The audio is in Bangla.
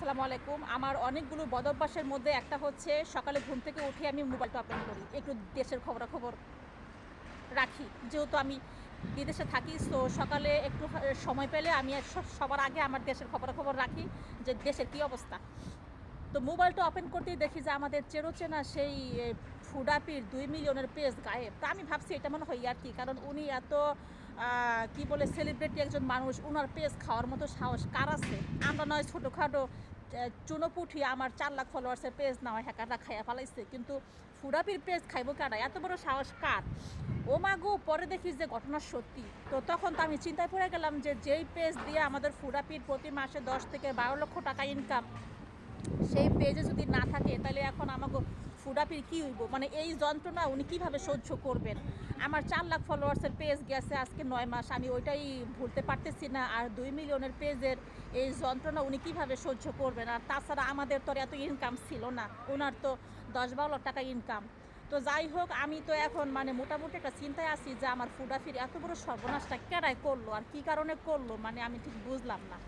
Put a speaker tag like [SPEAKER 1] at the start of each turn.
[SPEAKER 1] আসসালামু আলাইকুম। আমার অনেকগুলো বদভ্যাসের মধ্যে একটা হচ্ছে সকালে ঘুম থেকে উঠে আমি মোবাইলটা ওপেন করি। একটু দেশের খবরাখবর রাখি। যেহেতু আমি বিদেশে থাকি, তো সকালে একটু সময় পেলে আমি সবার আগে আমার দেশের খবরাখবর রাখি যে দেশের কী অবস্থা। তো মোবাইলটা ওপেন করতেই দেখি যে আমাদের চেরোচেনা সেই ফুডাপির দুই মিলিয়নের পেজ গায়েব। তা আমি ভাবছি এটা মনে হয় আর কি? কারণ উনি এত কি বলে সেলিব্রিটি একজন মানুষ, উনার পেজ খাওয়ার মতো সাহস কার আছে? আমরা নয় ছোটোখাটো চুনোপুঠি আমার চার লাখ ফলোয়ার্সের পেজ না হয় হ্যাকাররা খাইয়া ফালাইছে। কিন্তু ফুরাপির পেজ খাইবো কেন এত বড় সাহস কার? ও মাগো পরে দেখিস যে ঘটনা সত্যি। তো তখন তো আমি চিন্তায় পড়ে গেলাম যে যেই পেজ দিয়ে আমাদের ফুরাপির প্রতি মাসে দশ থেকে বারো লক্ষ টাকা ইনকাম সেই পেজে যদি না থাকে, তাহলে এখন আমাকে ফুডাপির কী হইব? মানে এই যন্ত্রণা উনি কীভাবে সহ্য করবেন? আমার চার লাখ ফলোয়ার্সের পেজ গেছে আজকে নয় মাস, আমি ওইটাই ভুলতে পারতেছি না। আর দুই মিলিয়নের পেজের এই যন্ত্রণা উনি কীভাবে সহ্য করবেন? আর তাছাড়া আমাদের তো এত ইনকাম ছিল না। ওনার তো দশ বারো লাখ টাকা ইনকাম তো যাই হোক, আমি তো এখন মানে মোটামুটি একটা চিন্তায় আছি যে আমার ফুডাফির এত বড় সর্বনাশটা কেডাই করল? আর কী কারণে করল? মানে আমি ঠিক বুঝলাম না।